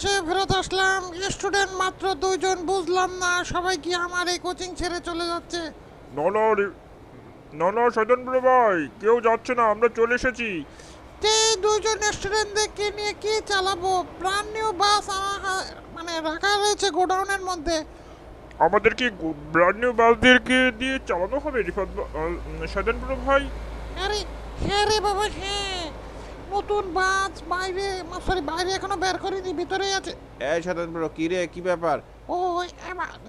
অবশেষে ফেরত আসলাম। স্টুডেন্ট মাত্র দুইজন বুঝলাম না সবাই কি আমার এই কোচিং ছেড়ে চলে যাচ্ছে? না না রে- না না বড় ভাই কেউ যাচ্ছে না আমরা চলে এসেছি। যে দুইজন স্টুডেন্টদেরকে নিয়ে কি চালাবো? ব্রান্ড নিউ বাস মানে রাখা রয়েছে গোডাউনের মধ্যে। আমাদের কি ব্র্যান্ড নিউ বাসদেরকে দিয়ে চালানো হবে রিফাত বড় ভাই? আরে হ্যাঁ রে বাবা হ্যাঁ। নতুন বাস বাইরে সরি বাইরে এখনও বের করিনি ভিতরেই আছে। এই সাধারণ ব্রো কি রে কি ব্যাপার? ও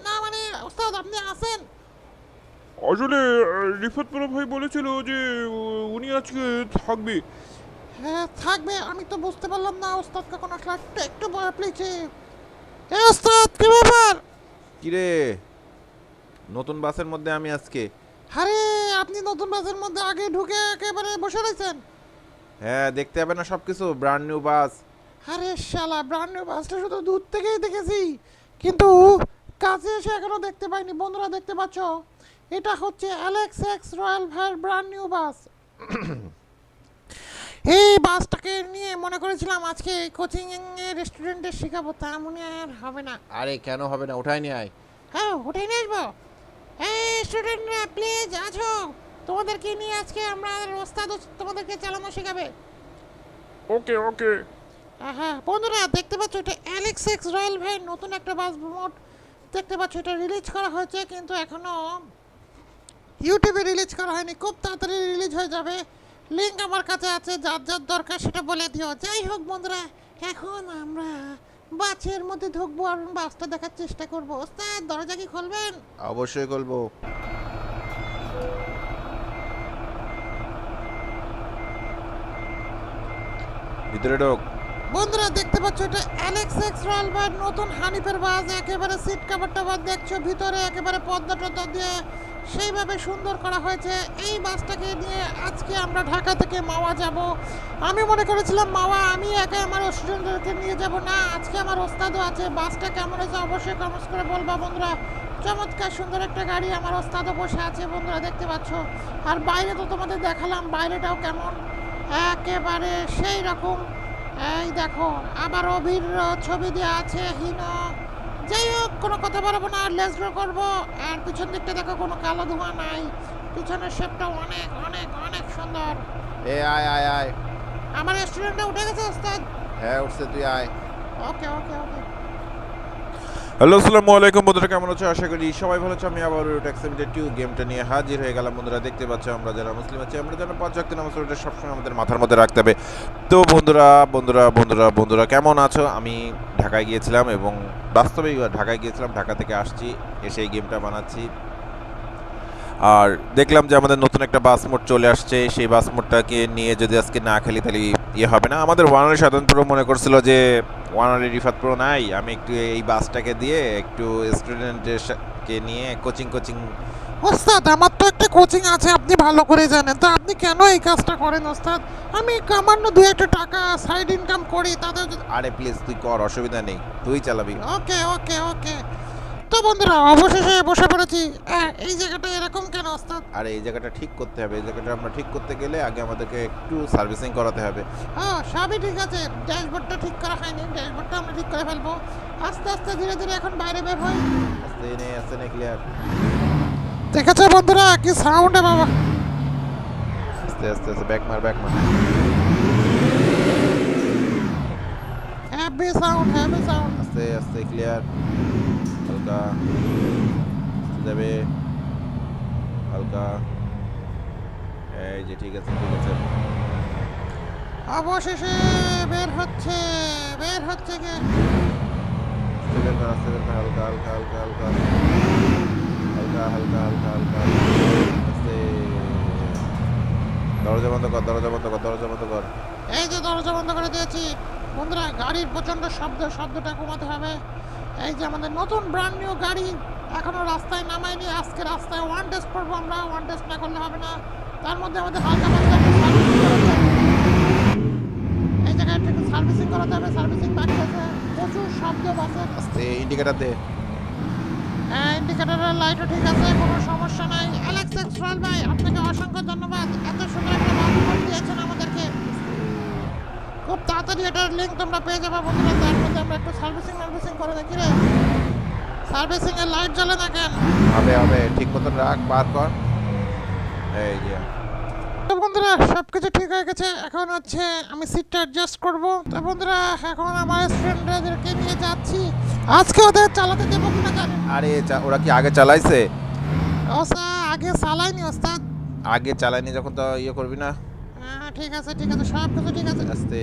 না মানে ওস্তাদ আপনি আসেন। আসলে রিফাত বড় ভাই বলেছিল যে উনি আজকে থাকবে। হ্যাঁ থাকবে আমি তো বুঝতে পারলাম না ওস্তাদ কখন আসলে একটু বয়া প্লিজে এ ওস্তাদ কি ব্যাপার? কি রে নতুন বাসের মধ্যে আমি আজকে? আরে আপনি নতুন বাসের মধ্যে আগে ঢুকে একেবারে বসে রয়েছেন। হ্যাঁ দেখতে হবে না সব কিছু ব্র্যান্ড নিউ বাস আরে শালা ব্র্যান্ড নিউ বাসটা শুধু দূর থেকেই দেখেছি। কিন্তু কাছে এসে এখনও দেখতে পাইনি। বন্ধুরা দেখতে পাচ্ছ? এটা হচ্ছে অ্যালেক্স এক্স রয়্যাল ভাইয়ের ব্র্যান্ড নিউ বাস এই বাসটাকে নিয়ে মনে করেছিলাম আজকে কোচিং এর স্টুডেন্টদের শেখাবো তা মনে আর হবে না। আরে কেন হবে না? ওঠাই নিয়ে আয়। হ্যাঁ ওটাই নিয়ে আসব। এই স্টুডেন্টরা প্লিজ আছো। তোমাদেরকে নিয়ে আজকে আমরা ওস্তাদ তোমাদেরকে চালানো শেখাবে। ওকে ওকে হ্যাঁ বন্ধুরা দেখতে পাচ্ছ এটা অ্যালেক্স এক্স রয়্যাল ভাইয়ের নতুন একটা বাস মোট দেখতে পাচ্ছ এটা রিলিজ করা হয়েছে কিন্তু এখনও ইউটিউবে রিলিজ করা হয়নি। খুব তাড়াতাড়ি রিলিজ হয়ে যাবে। লিঙ্ক আমার কাছে আছে যার যার দরকার সেটা বলে দিও। যাই হোক বন্ধুরা এখন আমরা বাসের মধ্যে ঢুকবো আর বাসটা দেখার চেষ্টা করব। ওস্তাদ দরজা কি খুলবেন? অবশ্যই করব ভিতরে ঢোক। বন্ধুরা, দেখতে পাচ্ছ এটা অ্যালেক্স এক্স রয়্যাল ভাইয়ের নতুন হানিফের বাস, একেবারে সিট কাভার টাভার দেখছ, ভিতরে একেবারে পদ্মা টদ্মা দিয়ে সেইভাবে সুন্দর করা হয়েছে। এই বাসটাকে নিয়ে আজকে আমরা ঢাকা থেকে মাওয়া যাব। আমি মনে করেছিলাম, মাওয়া, আমি একা আমার স্টুডেন্টদেরকে নিয়ে যাব না, আজকে আমার ওস্তাদও আছে। বাসটা কেমন হয়েছে অবশ্যই কমেন্টস করে বলবা বন্ধুরা। চমৎকার সুন্দর একটা গাড়ি আমার ওস্তাদও বসে আছে বন্ধুরা, দেখতে পাচ্ছ। আর বাইরে তো তোমাদের দেখালাম, বাইরেটাও কেমন। একেবারে সেই রকম। এই দেখো আবার অভির ছবি দেওয়া আছে হীন। যাই হোক কোনো কথা বলব না লেস ড্র করব। আর পিছন দিকটা দেখো কোনো কালো ধোঁয়া নাই। পিছনের শেপটা অনেক অনেক অনেক সুন্দর। এ আয় আয় আয়। আমার রেস্টুরেন্টে উঠে গেছে ওস্তাদ? হ্যাঁ উঠছে তুই আয়। ওকে ওকে ওকে হ্যালো, আসসালামু আলাইকুম বন্ধুরা, কেমন আছো? আশা করি সবাই ভালো আছো। আমি আবার ট্যাক্সিমিটার টু গেমটা নিয়ে হাজির হয়ে গেলাম। বন্ধুরা, দেখতে পাচ্ছ আমরা যারা মুসলিম আছি, আমরা যেন পাঁচ ওয়াক্ত নামাজ পড়তে সবসময় আমাদের মাথার মধ্যে রাখতে হবে। তো বন্ধুরা বন্ধুরা বন্ধুরা বন্ধুরা, কেমন আছো? আমি ঢাকায় গিয়েছিলাম এবং বাস্তবেই ঢাকায় গিয়েছিলাম। ঢাকা থেকে আসছি, এসে এই গেমটা বানাচ্ছি। আর দেখলাম যে আমাদের নতুন একটা বাস মোড চলে আসছে। সেই বাস মোডটাকে নিয়ে যদি আজকে না খেলি, তাহলে ইয়ে হবে না। আমাদের ওয়ানারি সাধারণ প্রো মনে করছিল যে ওয়ানারি রিফাত প্রো নাই। আমি একটু এই বাসটাকে দিয়ে একটু স্টুডেন্টদেরকে নিয়ে কোচিং কোচিং ওস্তাদ আমার তো একটা কোচিং আছে আপনি ভালো করে জানেন। তো আপনি কেন এই কাজটা করেন ওস্তাদ? আমি সামান্য দু একটা টাকা সাইড ইনকাম করি তাদের আরে প্লিজ তুই কর অসুবিধা নেই। তুই চালাবি। ওকে ওকে ওকে তো বন্ধুরা অবশেষে বসে পড়েছি। এই জায়গাটা এরকম কেন ওস্তাদ? আর এই জায়গাটা ঠিক করতে হবে। এই জায়গাটা আমরা ঠিক করতে গেলে আগে আমাদেরকে একটু সার্ভিসিং করাতে হবে। হ্যাঁ সবই ঠিক আছে। ড্যাশবোর্ডটা ঠিক করা হয়নি। ড্যাশবোর্ডটা আমরা ঠিক করে ফেলব। আস্তে আস্তে ধীরে ধীরে এখন বাইরে বের হই। আস্তে নে আস্তে নে ক্লিয়ার দেখেছ বন্ধুরা কি সাউন্ড বাবা। আস্তে আস্তে আস্তে ব্যাক মার ব্যাক মার। হ্যাপি সাউন্ড হ্যাপি সাউন্ড আস্তে আস্তে ক্লিয়ার হালকা যাবে, হালকা। এই যে, ঠিক আছে ঠিক আছে। অবশেষে বের হচ্ছে বের হচ্ছে কে? হালকা হালকা হালকা হালকা। হালকা হালকা হালকা হালকা। দরজা বন্ধ কর, দরজা বন্ধ কর, দরজা বন্ধ কর। এই যে, দরজা বন্ধ করে দিয়েছি। বন্ধুরা, গাড়ির প্রচণ্ড শব্দ, শব্দটা কমাতে হবে। এই যে আমাদের নতুন ব্র্যান্ড নিউ গাড়ি এখনও রাস্তায় নামাইনি আজকে রাস্তায় ওয়ান টেস্ট করব আমরা ওয়ান টেস্ট না করলে হবে না। তার মধ্যে আমাদের হালকা পাতলা। এই জায়গায় একটু সার্ভিসিং করাতে হবে সার্ভিসিং বাকি আছে। প্রচুর শব্দ বাসের আস্তে ইন্ডিকেটার দে। হ্যাঁ ইন্ডিকেটরের লাইটও ঠিক আছে কোনো সমস্যা নাই। অ্যালেক্স এক্স ভাই আপনাকে অসংখ্য ধন্যবাদ। এত সুন্দর একটা বাস দিয়েছেন আমাদেরকে খুব তাড়াতাড়ি এটার লিঙ্ক তোমরা পেয়ে যাবে বন্ধুরা। তার মধ্যে আমরা একটু সার্ভিসিং সার্ভিসিং করে দেখি রে। সার্ভিসিং এর লাইট জ্বলে না কেন? হবে হবে ঠিক মতন রাখ পার কর। এই যে। তো বন্ধুরা সব কিছু ঠিক হয়ে গেছে। এখন হচ্ছে আমি সিটটা অ্যাডজাস্ট করব। তো বন্ধুরা এখন আমার স্টুডেন্টদেরকে নিয়ে যাচ্ছি। আজকে ওদের চালাতে দেবো কিনা জানি। আরে চা- ওরা কি আগে চালাইছে? ওস্তাদ আগে চালাইনি ওস্তাদ। আগে চালায়নি যখন তো ইয়ে করবি না। ঠিক আছে ঠিক আছে, সব কিছু ঠিক আছে। আস্তে।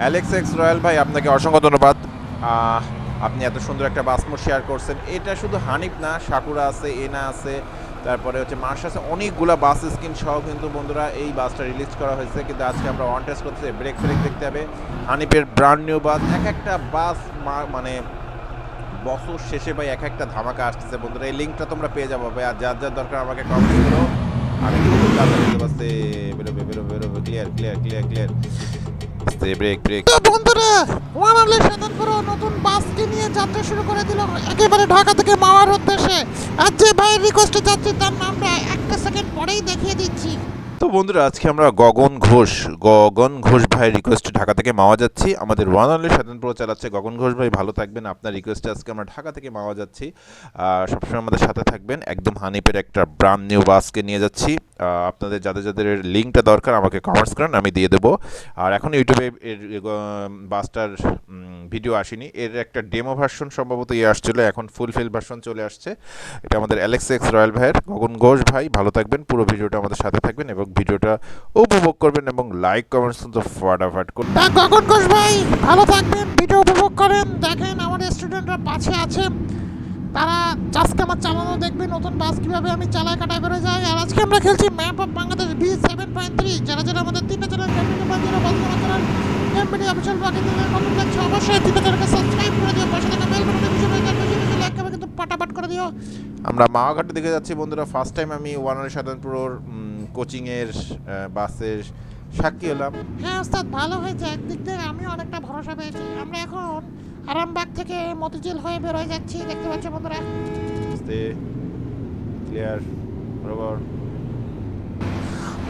অ্যালেক্স এক্স রয়্যাল ভাই, আপনাকে অসংখ্য ধন্যবাদ। আপনি এত সুন্দর একটা বাসমো শেয়ার করছেন। এটা শুধু হানিফ না, সাকুরা আছে, এনা আছে, তারপরে হচ্ছে মার্শ আছে, অনেকগুলা বাস স্কিন সহ কিন্তু বন্ধুরা এই বাসটা রিলিজ করা হয়েছে। কিন্তু আজকে আমরা অন টেস্ট করতে ব্রেক ফ্রেক দেখতে হবে। হানিফের ব্র্যান্ড নিউ বাস, এক একটা বাস মানে বছর শেষে ভাই এক একটা ধামাকা আসতেছে। বন্ধুরা, এই লিঙ্কটা তোমরা পেয়ে যাব ভাই, আর যার যার দরকার আমাকে কমেন্ট করো। নতুন বাসটি নিয়ে যাত্রা শুরু করে দিল। একেবারে ঢাকা থেকে মাওয়ার উদ্দেশ্যে। আর যে ভাইয়ের রিকোয়েস্টে যাচ্ছি তার নামটা একটা সেকেন্ড পরেই দেখিয়ে দিচ্ছি। তো বন্ধুরা, আজকে আমরা গগন ঘোষ গগন ঘোষ ভাই রিকোয়েস্টে ঢাকা থেকে মাওয়া যাচ্ছি। আমাদের ওয়ান অনলি স্বাধীন প্রো চালাচ্ছে গগন ঘোষ ভাই, ভালো থাকবেন। আপনার রিকোয়েস্টে আজকে আমরা ঢাকা থেকে মাওয়া যাচ্ছি। সবসময় আমাদের সাথে থাকবেন। একদম হানিপের একটা ব্রান্ড নিউ বাসকে নিয়ে যাচ্ছি। আপনাদের যাদের যাদের লিঙ্কটা দরকার আমাকে কমেন্টস করেন, আমি দিয়ে দেবো। আর এখন ইউটিউবে এর বাসটার ভিডিও আসেনি। এর একটা ডেমো ভার্সন সম্ভবত ইয়ে আসছিল, এখন ফুলফিল ভার্সন চলে আসছে। এটা আমাদের অ্যালেক্স এক্স রয়্যাল ভাইয়ের গগন ঘোষ ভাই, ভালো থাকবেন, পুরো ভিডিওটা আমাদের সাথে থাকবেন এবং ভিডিওটা উপভোগ করবেন এবং লাইক কমেন্টস তো ফাটাফাট করবেন তা গগন ঘোষ ভাই, ভালো থাকবেন ভিডিও উপভোগ করেন। দেখেন, আমাদের স্টুডেন্টরা পাশে আছে। তারা আজকে আমার চালানো দেখবে নতুন বাস কীভাবে আমি চালায় কাটায় বেরো যাই আর আজকে আমরা খেলছি map of Bangladesh B seven point three যারা যারা আমাদের তিনটা চ্যানেল এমবিডি অফিসিয়াল বাকি দিনের কমেন্ট লাগছে অবশ্যই তিনটা চ্যানেলকে সাবস্ক্রাইব করে দিও পাশে থাকা বেল বাটনে বেশি বেশি বেশি বেশি লাইক করবে কিন্তু পাটাপাট করে দিও। আমরা মাওয়াঘাটের দিকে যাচ্ছি বন্ধুরা ফার্স্ট টাইম আমি ওয়ানারি সাধারণপুর কোচিংয়ের বাসের সাক্ষী হলাম। হ্যাঁ ওস্তাদ ভালো হয়েছে। একদিক থেকে আমি অনেকটা ভরসা পেয়েছি। আমরা এখন আরামবাগ থেকে মতিঝিল হয়ে বের হয়ে যাচ্ছি দেখতে পাচ্ছ বন্ধুরা। আস্তে ক্লিয়ার বরাবর।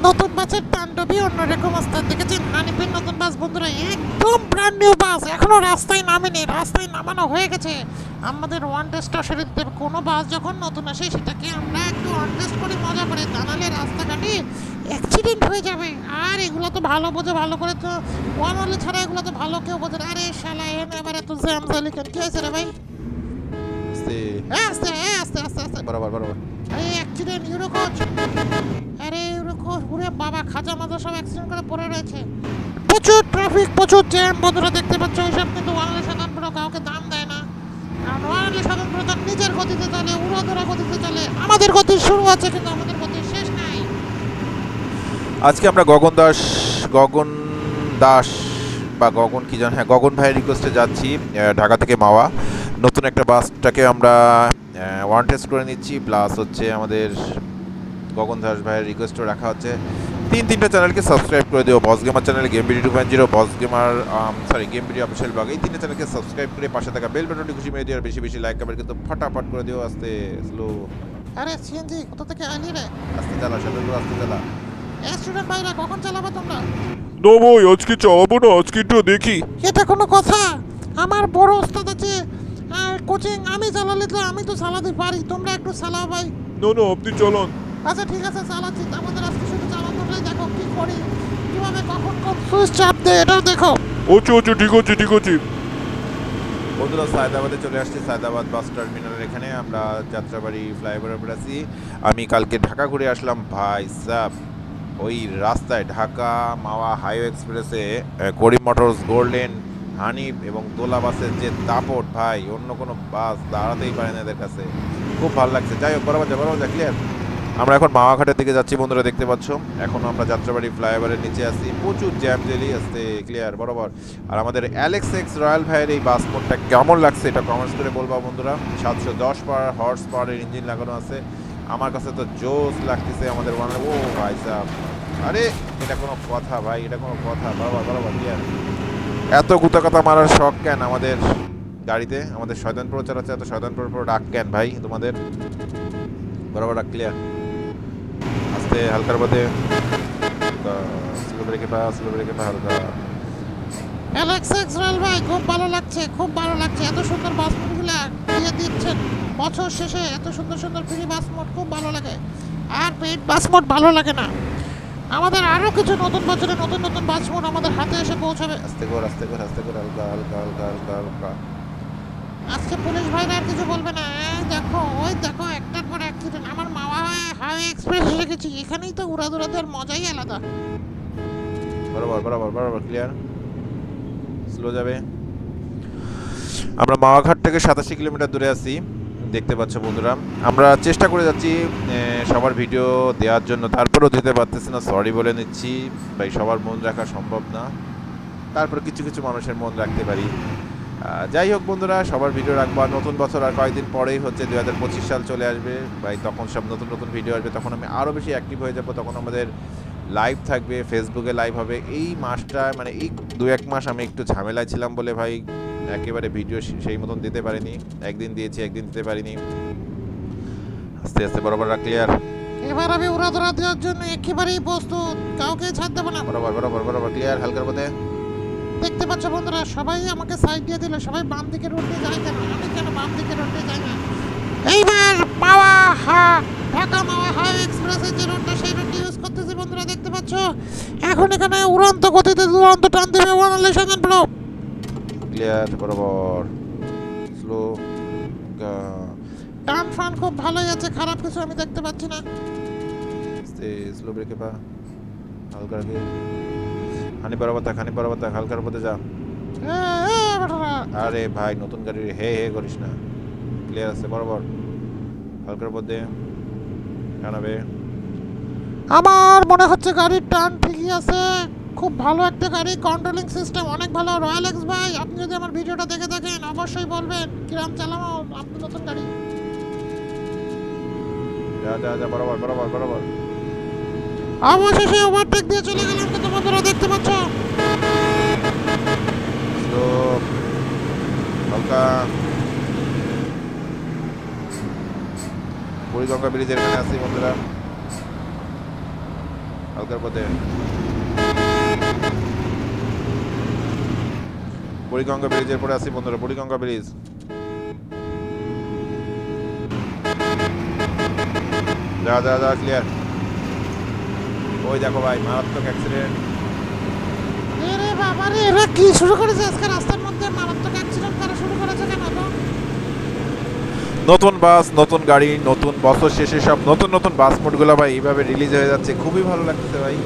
নতুন বাসের তাণ্ডবই অন্যরকম ওস্তাদ দেখেছেন হানিফের নতুন বাস বন্ধুরা একদম ব্র্যান্ড নিউ বাস। এখনও রাস্তায় নামেনি রাস্তায় নামানো হয়ে গেছে। আমাদের ওয়ান টেস্ট আসলে কোনো বাস যখন নতুন আসে সেটাকে আমরা একটু ওয়ান টেস্ট করে মজা করে। জানালে রাস্তাঘাটে অ্যাক্সিডেন্ট হয়ে যাবে। আর এগুলো তো ভালো বোঝে ভালো করে তো ওয়ান ওয়ালে ছাড়া এগুলো তো ভালো কেউ বোঝে। আরে শালা এন এবারে তো জ্যাম জালিকেন কি হয়েছে রে ভাই? আস্তে। আস্তে আস্তে আস্তে বরাবর বরাবর। আরে অ্যাক্সিডেন্ট ইউরোকোচ। আরে ইউরোকোচ পুরো বাবা খাজা মাজা সব অ্যাক্সিডেন্ট করে পড়ে রয়েছে। প্রচুর ট্রাফিক প্রচুর জ্যাম বন্ধুরা দেখতে পাচ্ছ এইসব কিন্তু ওয়ানলে সাধারণ কাউকে দাম দেয় না। কারণ ওয়ানলে সাধারণ তার নিজের গতিতে চলে উড়োধরা গতিতে চলে। আমাদের গতি শুরু আছে কিন্তু আমাদের গতি আজকে আমরা গগন দাস গগন দাস বা গগন কি জান হ্যাঁ গগন ভাইয়ের রিকোয়েস্টে যাচ্ছি ঢাকা থেকে মাওয়া। নতুন একটা বাসটাকে আমরা ওয়ান টেস্ট করে নিচ্ছি প্লাস হচ্ছে আমাদের গগন দাস ভাইয়ের রিকোয়েস্টও রাখা হচ্ছে। তিন তিনটা চ্যানেলকে সাবস্ক্রাইব করে দিও boss gamer channel game BD two point zero boss gamer sorry game BD official blog এই তিনটা চ্যানেলকে সাবস্ক্রাইব করে পাশে থাকা বেল বাটনটি খুশি মেরে দিও আর বেশি বেশি লাইক কমেন্ট কিন্তু ফটাফট করে দিও আস্তে স্লো আরে সিএনজি কোথা থেকে আনি রে? আস্তে চালা সাথে আস্তে চালা। স্টুডেন্ট ভাইরা কখন চালাবে তোমরা? না ভাই আজকে চালাবো না আজকে একটু দেখি। এটা কোনো কথা। আমার বড় ওস্তাদ আছে আর কোচিং আমি চালালে তো আমি তো চালাতে পারি তোমরা একটু চালাও ভাই। না না আপনি চালান। আচ্ছা ঠিক আছে চালাচ্ছি। আমাদের আজকে শুধু চালানোটাই দেখো কি করি কীভাবে কখন কোন সুইচ চাপ দেয় এটাও দেখো। আচ্ছা আচ্ছা ঠিক আছে ঠিক আছে। বন্ধুরা সায়দাবাদে চলে আসছি সায়দাবাদ বাস টার্মিনালের এখানে। আমরা যাত্রাবাড়ি ফ্লাইওভারের উপরে আছি। আমি কালকে ঢাকা ঘুরে আসলাম ভাই সাব। ওই রাস্তায় ঢাকা মাওয়া হাইওয়ে এক্সপ্রেসে করিম মোটরস গোল্ডেন হানিফ এবং দোলা বাসের যে দাপট, ভাই, অন্য কোনো বাস দাঁড়াতেই পারে না এদের কাছে। খুব ভালো লাগছে। যাই হোক, বরাবর যা বরাবর যা ক্লিয়ার আমরা এখন মাওয়াঘাটের দিকে যাচ্ছি বন্ধুরা, দেখতে পাচ্ছ। এখনও আমরা যাত্রাবাড়ি ফ্লাইওভারের নিচে আছি। প্রচুর জ্যাম জেলি আসতে ক্লিয়ার বরাবর। আর আমাদের অ্যালেক্স এক্স রয়্যাল ভাইয়ের এই বাস মোডটা কেমন লাগছে, এটা কমেন্টস করে বলবা বন্ধুরা। সাতশো দশ পার হর্স পাওয়ারের ইঞ্জিন লাগানো আছে। আমার কাছে তো জোস লাগতেছে আমাদের ওয়ান ও ভাই সাহ আরে, এটা কোনো কথা ভাই, এটা কোনো কথা। বরাবর বরাবর ক্লিয়ার এত গুতা কথা মারার শখ কেন আমাদের গাড়িতে? আমাদের শয়তানপুর চালাচ্ছে এত শয়তানপুর পুরো ডাক কেন ভাই তোমাদের? বরাবর ডাক ক্লিয়ার আস্তে, হালকার মধ্যে স্লো ব্রেকে পা স্লো হালকা। অ্যালেক্স এক্স রয়্যাল ভাই খুব ভালো লাগছে, খুব ভালো লাগছে, এত সুন্দর বাস মোডগুলা দিয়ে দিচ্ছেন বছর শেষে এত সুন্দর সুন্দর ফ্রি বাস মোড খুব ভালো লাগে। আর পেইড বাস মোড ভালো লাগে না। আমাদের আরও কিছু নতুন বছরে নতুন নতুন বাস মোড আমাদের হাতে এসে পৌঁছাবে। আস্তে কর আস্তে কর আস্তে কর হালকা হালকা হালকা হালকা হালকা। আজকে পুলিশ ভাইরা আর কিছু বলবে না। দেখো ওই দেখো একটার পর অ্যাক্সিডেন্ট আমার মামা হাইওয়ে এক্সপ্রেস গেছি। এখানেই তো উড়াদুরা দেওয়ার মজাই আলাদা। বরাবর বরাবর বরাবর ক্লিয়ার স্লো যাবে। আমরা মাওয়াঘাট থেকে সাতাশি কিলোমিটার দূরে আছি। দেখতে পাচ্ছ বন্ধুরা। আমরা চেষ্টা করে যাচ্ছি সবার ভিডিও দেওয়ার জন্য। তারপরেও দিতে পারতেছি না সরি বলে নিচ্ছি। ভাই, সবার মন রাখা সম্ভব না। তারপর কিছু কিছু মানুষের মন রাখতে পারি। যাই হোক বন্ধুরা, সবার ভিডিও রাখব। আর নতুন বছর আর কয়েকদিন পরেই হচ্ছে দু হাজার পঁচিশ সাল চলে আসবে। ভাই, তখন সব নতুন নতুন ভিডিও আসবে। তখন আমি আরও বেশি অ্যাক্টিভ হয়ে যাব। তখন আমাদের লাইভ থাকবে ফেসবুকে লাইভ হবে। এই মাসটা মানে এই দু এক মাস আমি একটু ঝামেলায় ছিলাম বলে ভাই একেবারে ভিডিও সেই মতন দিতে পারিনি। একদিন দিয়েছি একদিন দিতে পারিনি। আস্তে আস্তে বরাবর ক্লিয়ার এবার আমি উড়াদুরা দেওয়ার জন্য একেবারেই প্রস্তুত। কাউকে ছাড় দেবো না। বরাবর বরাবর বরাবর ক্লিয়ার হালকার মধ্যে। দেখতে পাচ্ছ বন্ধুরা সবাই আমাকে সাইড দিয়ে দিল সবাই বাম দিকে রোড দিয়ে যায় কেন? আমি কেন বাম দিকে রোড দিয়ে যাই না? এইবার মাওয়া হা ঢাকা মাওয়া হাইওয়ে এক্সপ্রেসের যে রোডটা সেই রোডটা ইউজ করতেছি বন্ধুরা দেখতে পাচ্ছ? এখন এখানে উড়ন্ত গতিতে দুরন্ত টান দেবে ওয়ান সেকেন্ড ব্লো ক্লিয়ার বরাবর। স্লো টান ফান খুব ভালোই আছে খারাপ কিছু আমি দেখতে পাচ্ছি না। স্লো ব্রেকে পা। হালকা রাখে। হানি বরাবর থাক হানি বরাবর থাক হালকার মধ্যে যা। এ, আরে ভাই নতুন গাড়ি হে হে করিস না। ক্লিয়ার আছে বরাবর। হালকার মধ্যে। জানাবে আমার মনে হচ্ছে গাড়ির টান ঠিকই আছে। খুব ভালো একটা গাড়ি কন্ট্রোলিং সিস্টেম অনেক ভালো। রয়্যাল এক্স ভাই আপনি যদি আমার ভিডিওটা দেখে থাকেন অবশ্যই বলবেন কিরাম চালানো আপনি নতুন গাড়ি। যা যা যা বরাবর বরাবর বরাবর। অবশেষে ওভারটেক দিয়ে চলে গেলাম কিন্তু বন্ধুরা দেখতে পাচ্ছ। হালকা। বুড়িগঙ্গা ব্রিজের এখানে আছি বন্ধুরা। হালকার পথে। বুড়িগঙ্গা ব্রিজের পরে আছি বন্ধুরা বুড়িগঙ্গা ব্রিজ। যা যা যা ক্লিয়ার ওই দেখো ভাই মারাত্মক অ্যাক্সিডেন্ট এরে বাবা রে এরা কি শুরু করেছে? আজকে রাস্তার মধ্যে মারাত্মক অ্যাক্সিডেন্ট করা শুরু করেছে কেন নতুন বাস নতুন গাড়ি নতুন বছর শেষে সব নতুন নতুন বাস মোডগুলো ভাই এইভাবে রিলিজ হয়ে যাচ্ছে। খুবই ভালো লাগছে ভাই।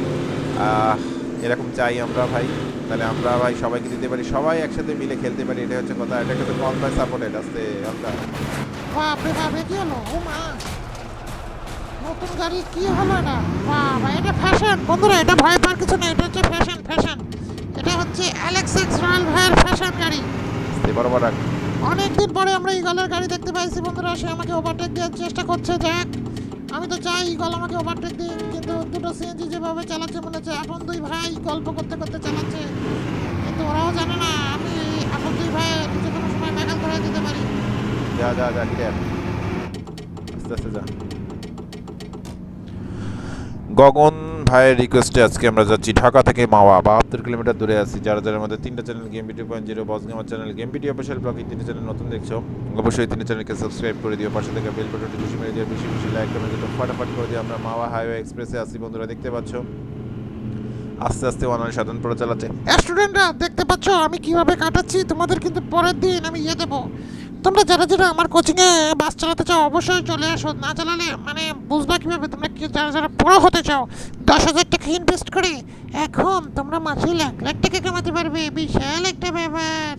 এরকম চাই আমরা ভাই। তাহলে আমরা ভাই সবাইকে দিতে পারি সবাই একসাথে মিলে খেলতে পারি এটা হচ্ছে কথা এটা কিন্তু কল বাই সাপোর্টেড আসতে আমরা। বাপরে বাপরে কি হলো? ও মা। নতুন গাড়ি কি হলো এটা? বাবা এটা ফ্যাশন বন্ধুরা এটা ভয় পাওয়ার কিছু না এটা হচ্ছে ফ্যাশন ফ্যাশন এটা হচ্ছে অ্যালেক্স এক্স রয়্যাল ভাইয়ের ফ্যাশন গাড়ি। অনেকদিন পরে আমরা ইগলের গাড়ি দেখতে পাইছি বন্ধুরা সে আমাকে ওভারটেক দেওয়ার চেষ্টা করছে যাক। আমি তো চাই ইগল আমাকে ওভারটেক দিন কিন্তু দুটো সিএনজি যেভাবে চালাচ্ছে মনে হচ্ছে, এখন দুই ভাই গল্প করতে করতে চালাচ্ছে। কিন্তু ওরাও জানে না, আমি এখন দুই ভাই যে কোনো সময় ব্যাঘাত করে দিতে পারি। যা যা যা ক্লিয়ার আস্তে আস্তে যা। গগন ভাইয়ের রিকোয়েস্টে আজকে আমরা যাচ্ছি ঢাকা থেকে মাওয়া, বাহাত্তর কিলোমিটার দূরে আছি। যারা যারা আমাদের তিনটা channel game video point zero boss gamer channel game video official blog এই তিনটা চ্যানেল নতুন দেখছ, অবশ্যই তিনটা চ্যানেলকে সাবস্ক্রাইব করে দিও, পাশে থেকে বেল বাটনটি খুশি মেরে দিও, বেশি বেশি লাইক কমেন্ট দিও ফাটাফাট করে দিও। আমরা মাওয়া হাইওয়ে এক্সপ্রেসে আছি, বন্ধুরা, দেখতে পাচ্ছ? আস্তে আস্তে ওয়ান সাধন পড়ে চালাচ্ছে স্টুডেন্টরা দেখতে পাচ্ছ, আমি কীভাবে কাটাচ্ছি? তোমাদের কিন্তু পরের দিন আমি ইয়ে দেবো। তোমরা যারা যারা আমার কোচিংয়ে বাস চালাতে চাও অবশ্যই চলে আসো। না চালালে মানে বুঝবা কীভাবে? তোমরা কি যারা যারা বড় হতে চাও দশ হাজার টাকা ইনভেস্ট করে এখন তোমরা মাসে লাখ লাখ টাকা কামাতে পারবে। বিশাল একটা ব্যাপার।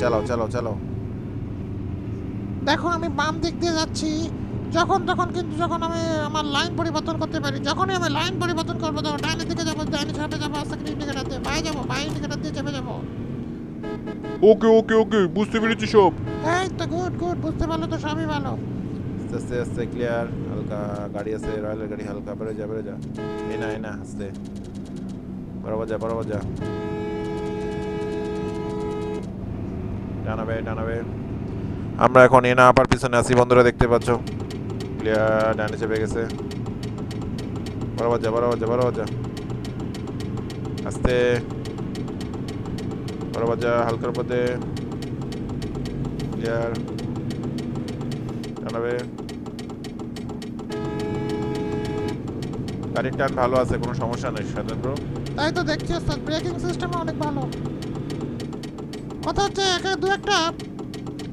চালাও চালাও চালাও। দেখো আমি বাম দিক দিয়ে যাচ্ছি। যখন তখন কিন্তু যখন আমি আমার লাইন পরিবর্তন করতে পারি যখনই আমি লাইন পরিবর্তন করব তখন ডাইনের দিকে যাব ডাইনে ছাপে যাব আস্তে ইন্ডিকেটার দিয়ে বাই যাব বাই ইন্ডিকেটার দিয়ে চেপে যাব। ওকে ওকে ওকে বুঝতে পেরেছি সব। এই তো গুড গুড বুঝতে পারল তো সবই ভালো। আস্তে আস্তে আস্তে ক্লিয়ার হালকা গাড়ি আছে রয়্যালের গাড়ি হালকা বেরো যা বেরো যা। এই না এই না আস্তে। বরাবর যা বরাবর যা। টানাবে টানাবে। আমরা এখন এনা আপার পিছনে আছি বন্ধুরা দেখতে পাচ্ছ। ক্লিয়ার ডানে চেপে গেছে। বরাবর যা বরাবর যা বরাবর যা। আস্তে। বড় বাজা হালকার পথে ক্লিয়ার জানাবে গাড়ির টান ভালো আছে কোনো সমস্যা নেই ব্রো তাই তো দেখছি ওস্তাদ ব্রেকিং সিস্টেম অনেক ভালো। কথা হচ্ছে একে দু একটা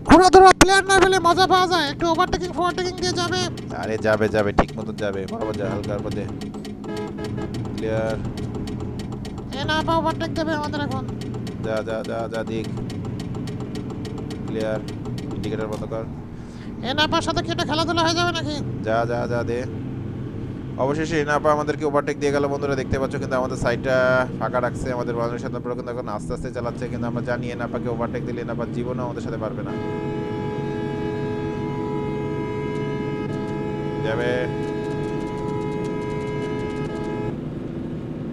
ঘোরা ধরা প্লেয়ার না পেলে মজা পাওয়া যায়। একটু ওভারটেকিং ফোভারটেকিং দিয়ে যাবে। আরে যাবে যাবে ঠিক মতন যাবে। বড় বাজা হালকার পথে ক্লিয়ার এ না পা ওভারটেক দেবে আমাদের এখন। যা যা যা যা দিক। ক্লিয়ার ইন্ডিকেটর বন্ধ কর। এ না পার সাথে কেটে খেলাধুলা হয়ে যাবে নাকি? যা যা যা দে। অবশেষে এনাপা আমাদেরকে ওভারটেক দিয়ে গেল বন্ধুরা দেখতে পাচ্ছ কিন্তু আমাদের সাইডটা ফাঁকা রাখছে আমাদের বাংলাদেশ সাথে কিন্তু এখন আস্তে আস্তে চালাচ্ছে কিন্তু আমরা জানি এনাপাকে ওভারটেক দিলে এনাপা জীবনে আমাদের সাথে পারবে না। যাবে।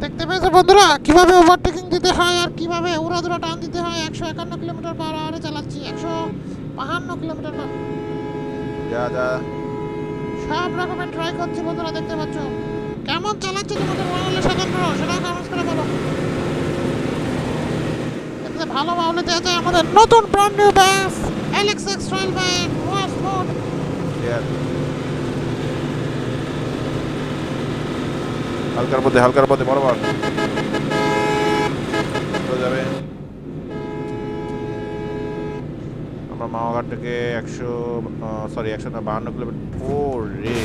দেখতে পেয়েছ বন্ধুরা? কীভাবে ওভারটেকিং দিতে হয় আর কীভাবে উড়াধুরা টান দিতে হয়? একশো একান্ন কিলোমিটার পার আওয়ারে চালাচ্ছি। একশো বাহান্ন কিলোমিটার পার যা যা। সব রকমের ট্রাই করছি বন্ধুরা দেখতে পাচ্ছ। কেমন চালাচ্ছে তোমাদের বাউলে স্বতন্ত্র সেটা কমেন্টস করে বলো। এতে ভালো বাউলে দেওয়া যায় আমাদের নতুন brand new bus Alex X trial by ওয়াস মোড হালকার মধ্যে হালকার মধ্যে বরাবর যাবে। আমরা মাওয়াঘাট থেকে একশো সরি একশো না, বাহান্ন কিলোমিটার ও রে।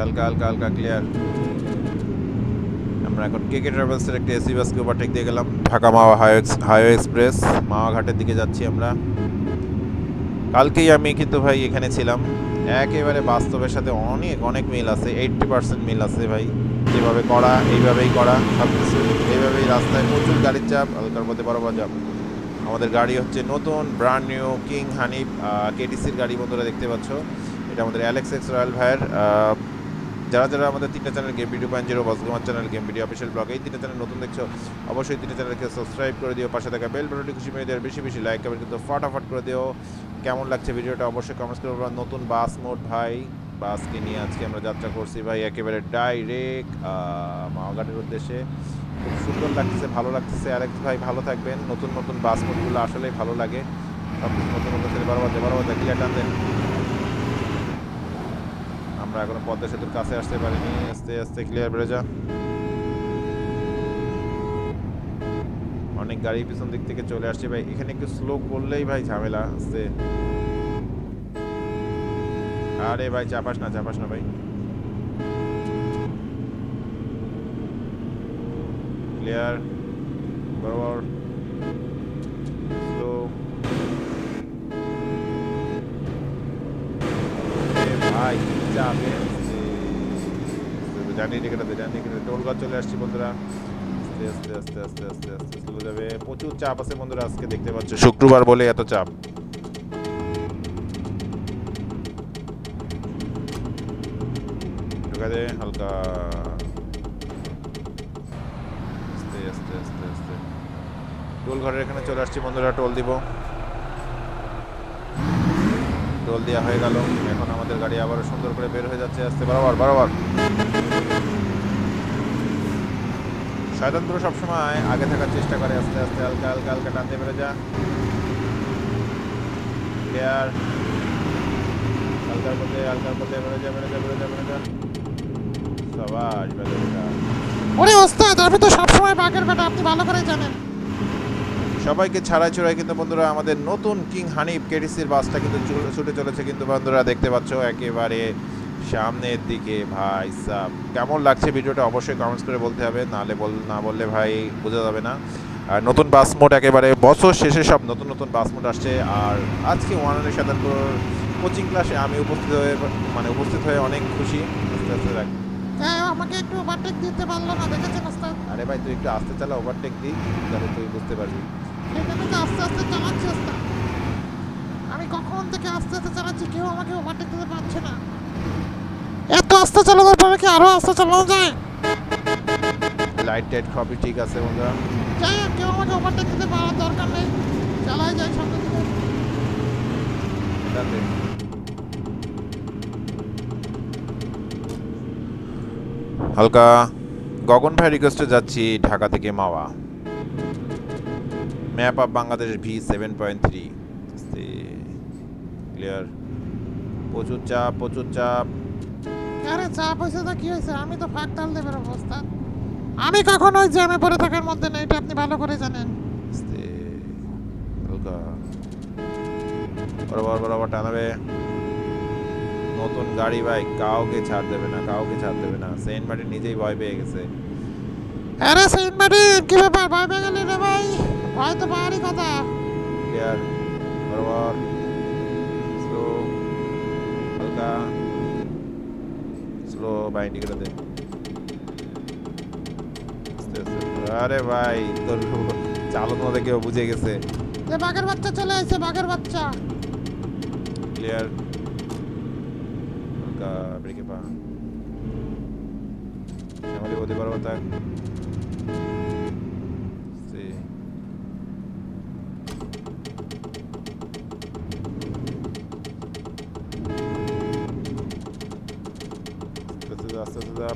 হালকা হালকা হালকা ক্লিয়ার আমরা এখন কে কে ট্রাভেলসের একটা এসি বাসকে ওভারটেক দিয়ে গেলাম। Dhaka Mawa highway highway express Mawa ঘাটের দিকে যাচ্ছি আমরা। কালকেই আমি কিন্তু ভাই এখানে ছিলাম। একেবারে বাস্তবের সাথে অনেক অনেক মিল আছে এইটটি পার্সেন্ট মিল আছে ভাই। যেভাবে করা, এইভাবেই করা সব কিছু এইভাবেই রাস্তায় প্রচুর গাড়ির চাপ, হালকার মধ্যে বরাবর চাপ। আমাদের গাড়ি হচ্ছে নতুন ব্র্যান্ড নিউ কিং হানিফ কেটিসির গাড়ি বন্ধুরা দেখতে পাচ্ছ। এটা আমাদের অ্যালেক্স এক্স রয়্যাল ভাইয়ের যারা যারা আমাদের তিনটা channel game video point zero boss gamer channel game video official blog এই তিনটা চ্যানেল নতুন দেখছ, অবশ্যই তিনটা চ্যানেলকে সাবস্ক্রাইব করে দিও, পাশে থাকা বেল বাটনটি খুশি মেয়ে দেওয়ার বেশি বেশি লাইক কমেন্ট কিন্তু ফটাফট করে দিও। কেমন লাগছে ভিডিওটা অবশ্যই কমেন্টস করে নতুন বাস মোড ভাই, বাসকে নিয়ে আজকে আমরা যাত্রা করছি, ভাই, একেবারে ডাইরেক্ট মাওঘাটের উদ্দেশ্যে। খুব সুন্দর লাগতেছে ভালো লাগতেছে আরেক ভাই, ভালো থাকবেন। নতুন নতুন বাস মোডগুলো আসলেই ভালো লাগে। সব নতুন নতুন ছেলে বারো বাজে বারো বাজে ক্লিয়ার টান দেন আমরা এখনও পদ্মা সেতুর কাছে আসতে পারিনি। আস্তে আস্তে ক্লিয়ার যা। অনেক গাড়ি পিছন দিক থেকে চলে আসছে। ভাই, এখানে একটু স্লো করলেই ভাই ঝামেলা, আস্তে। আরে ভাই, চাপাস না চাপাস না ভাই। ক্লিয়ার বরাবর স্লো ভাই চাপে জানি টিকেটাতে জানি টিকেটাতে টোলগঞ্জ চলে আসছি বন্ধুরা। আস্তে আস্তে আস্তে আস্তে আস্তে আস্তে চলে যাবে। প্রচুর চাপ আছে বন্ধুরা, আজকে দেখতে পাচ্ছ। শুক্রবার বলে এত চাপ। হালকা। আস্তে আস্তে আস্তে আস্তে। টোল ঘরের এখানে চলে আসছি বন্ধুরা, টোল দিব। টোল দেওয়া হয়ে গেল। এখন আমাদের গাড়ি আবার সুন্দর করে বের হয়ে যাচ্ছে। আস্তে, বরাবর বরাবর। শয়তানপুর সবসময় আগে থাকার চেষ্টা করে আস্তে আস্তে হালকা হালকা হালকা টানতে পেরে যা। ক্লিয়ার হালকার মধ্যে হালকার মধ্যে বেড়ে যা বেড়ে যা বেড়ে যা বেড়ে যা। সবাই বেড়ে যা ওরে ওস্তাদ আমি তো সবসময় বাঘের বেটা আপনি ভালো করে জানেন। সবাইকে ছাড়াই ছড়াই কিন্তু বন্ধুরা আমাদের নতুন কিং হানিফ কেটিসির বাসটা কিন্তু ছুটে চলেছে কিন্তু বন্ধুরা দেখতে পাচ্ছ একেবারে সামনের দিকে ভাই সাব। কেমন লাগছে ভিডিওটা অবশ্যই কমেন্টস করে বলতে হবে নাহলে বল না বললে ভাই বোঝা যাবে না। আর নতুন বাস মোড একেবারে বছর শেষে সব নতুন নতুন বাস মোড আসছে। আর আজকে ওয়ান হান্ড্রেড সাতাত্তর কোচিং ক্লাসে আমি উপস্থিত হয়ে মানে উপস্থিত হয়ে অনেক খুশি। আস্তে আস্তে রাখ হ্যাঁ আমাকে একটু ওভারটেক দিতে পারল না দেখেছেন ওস্তাদ আরে ভাই তুই একটু আস্তে চালা ওভারটেক দিই তাহলে তুই বুঝতে পারবি। তো আস্তে আস্তে চালাচ্ছি ওস্তাদ আমি কখন থেকে আস্তে আস্তে চালাচ্ছি কেউ আমাকে ওভারটেক দিতে পারছে না। এত আস্তে চালানোর পরে কি আরও আস্তে চালানো যায় লাইট টাইট সবই ঠিক আছে বন্ধুরা। যাই হোক কেউ আমাকে ওভারটেক দিতে পারার দরকার নেই চালাই যায় সামনে টানতে হালকা গগন ভাই রিকোয়েস্টে যাচ্ছি ঢাকা থেকে Mawa. Map of Bangladesh V seven point three clear প্রচুর চাপ প্রচুর চাপ। আরে চাপ হয়েছে তো কি হয়েছে? আমি তো ফাঁক তাল দেবের অবস্থা। আমি কখনোই জ্যামে পড়ে থাকার মধ্যে নেই এটা আপনি ভালো করে জানেন। বরাবর বরাবর টানাবে। নতুন গাড়ি ভাই কাউকে ছাড় দেবে না কাউকে ছাড় দেবে না। সেন্ট মার্টিন নিজেই ভয় পেয়ে গেছে। আরে সেন্ট মার্টিন কি ব্যাপার? ভয় পেয়ে গেলি রে ভাই? ভয় তো পাহাড়ি কথা। ক্লিয়ার বরাবর। স্লো হালকা স্লো বাই ইন্ডিকেটর দে আরে ভাই তোর চালক না কেউ বুঝে গেছে। যে বাঘের বাচ্চা চলে আসছে বাঘের বাচ্চা। ক্লিয়ার ব্রেকে পা। শ্যামালি বদি বরাবর থাক সে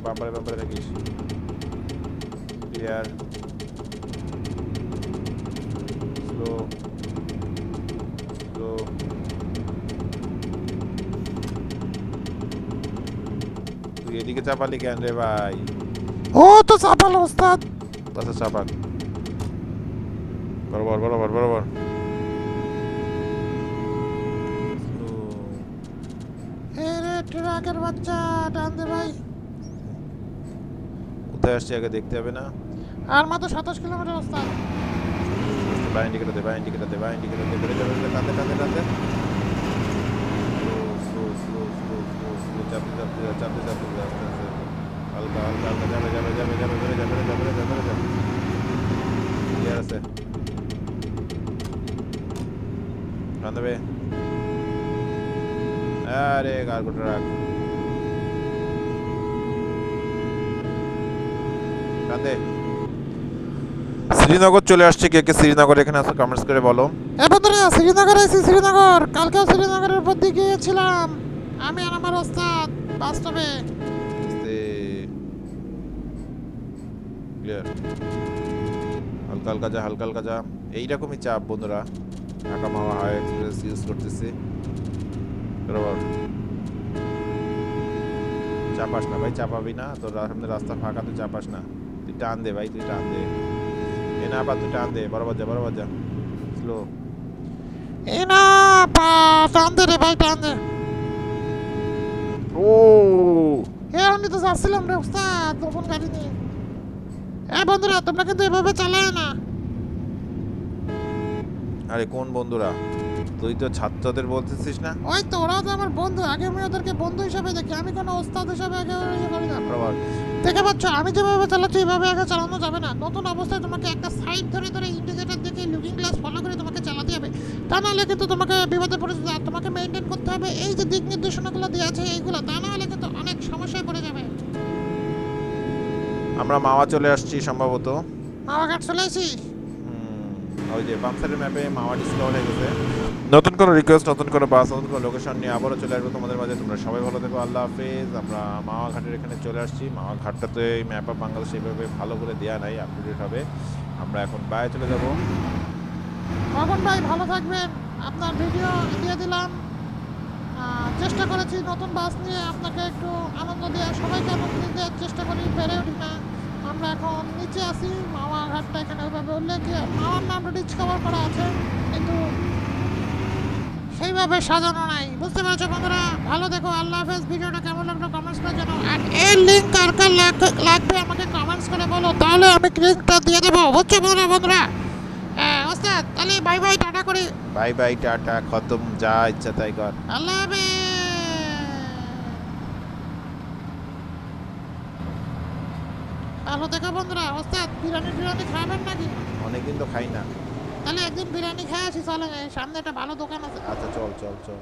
বাম্পারে বাম্পারে থাকিস ক্লিয়ার স্লো স্লো তুই এদিকে চাপালি কেন রে ভাই? ও তো চাপালো ওস্তাদ। আচ্ছা চাপাক বরাবর বরাবর বরাবর। ট্রাকের বাচ্চা টান দে ভাই। কোথায় আসছে আগে দেখতে হবে না। আর মাত্র সাতাশ কিলোমিটার ওস্তাদ বাই ইন্ডিকেটর দে বাই ইন্ডিকেটর দে বাই ইন্ডিকেটর দে বেড়ে যাবে স্লো স্লো স্লো চাপতে চাপতে চাপতে চাপতে আস্তে আস্তে হালকা হালকা হালকা যাবে যাবে যাবে যাবে যাবে যাবে যাবে বেড়ে যাবে ক্লিয়ার আছে? টান দেবে আরে কার্গো ট্রাক দে শ্রীনগর চলে আসছে কে কে শ্রীনগর এখানে আসো কমেন্টস করে বলো। এ বন্ধুরা শ্রীনগর আছি শ্রীনগর। কালকেও শ্রীনগরের উপর দিয়ে গিয়েছিলাম। আমি আর আমার ওস্তাদ বাস্তবে ক্লিয়ার হালকা হালকা যা হালকা হালকা যা। এইরকমই চাপ বন্ধুরা। Dhaka Mawa high express use করতেছি। বরাবর। চাপাস না ভাই চাপাবি না। তোর সামনে রাস্তা ফাঁকা তুই চাপাস না। তুই টান দে ভাই তুই টান দে। এ না বা তুই টান দে বরাবর যা বরাবর যা স্লো এ না পা টান দে রে ভাই টান দে। ও। এ আমি তো যাচ্ছিলাম রে ওস্তাদ নতুন গাড়ি নিয়ে এ বন্ধুরা তোমরা কিন্তু এভাবে চালায় না। আরে কোন বন্ধুরা? তুই তো ছাত্রদের বলতেছিস না? ওই তো ওরাও তো আমার বন্ধু আগে আমি ওদেরকে বন্ধু হিসাবে দেখি। আমি কোনো ওস্তাদ হিসাবে আগে করি না। দেখে পাচ্ছ আমি যেভাবে চালাচ্ছি এভাবে আগে চালানো যাবে না। নতুন অবস্থায় তোমাকে একটা সাইড ধরে ধরে ইন্ডিকেটার দেখে লুকিং গ্লাস ফলো করে তোমাকে চালাতে হবে। তা নাহলে কিন্তু তোমাকে বিপদে পড়ে আর তোমাকে মেনটেন করতে হবে এই যে দিক নির্দেশনাগুলো দেওয়া আছে এইগুলো তা নাহলে কিন্তু অনেক সমস্যায় পড়ে যাবে। আমরা মাওয়া চলে আসছি সম্ভবত। মাওয়া ঘাট চলে আসি ওই যে ম্যাপে মাওয়া ডিসপ্লে হয়ে গেছে। নতুন কোনো রিকোয়েস্ট নতুন কোনো বাস নতুন কোনো লোকেশন নিয়ে আবারও চলে আসব তোমাদের মাঝে। তোমরা সবাই ভালো থেকো আল্লাহ হাফেজ। আমরা মাওয়া ঘাটের এখানে চলে আসছি। মাওয়া ঘাটটাতে এই ম্যাপ অফ বাংলাদেশ এইভাবে ভালো করে দেওয়া নাই আপডেট হবে। আমরা এখন বাইরে চলে যাব। ভগবান ভাই ভালো থাকবেন। আপনার ভিডিও দিয়ে দিলাম। চেষ্টা করেছি নতুন বাস নিয়ে আপনাকে একটু আনন্দ দেওয়া সবাইকে আনন্দ দেওয়ার চেষ্টা করি পেরে উঠি না। আমরা এখন নিচে আছি মামা ঘাটটা এখানে ওইভাবে উল্লেখ মামার নামটা ডিসকভার করা আছে কিন্তু সেইভাবে সাজানো নাই। বুঝতে পারছ বন্ধুরা? ভালো দেখো আল্লাহ হাফেজ। ভিডিওটা কেমন লাগল কমেন্টস করে জানাও। আর এই লিঙ্ক কার কার লাগ- লাগবে আমাকে কমেন্টস করে বলো তাহলে আমি লিঙ্কটা দিয়ে দেবো। বুঝছ বন্ধুরা বন্ধুরা? হ্যাঁ ওস্তাদ তাহলে বাই বাই টাটা করি। বাই বাই টাটা খতম যা ইচ্ছা তাই কর। আল্লাহ হাফেজ। ভালো দেখো বন্ধুরা ওস্তাদ বিরিয়ানি বিরিয়ানি খাবেন নাকি? অনেকদিন তো খাই না। তাহলে একদিন বিরিয়ানি খেয়ে আসি চলে সামনে একটা ভালো দোকান আছে। আচ্ছা চল চল চল।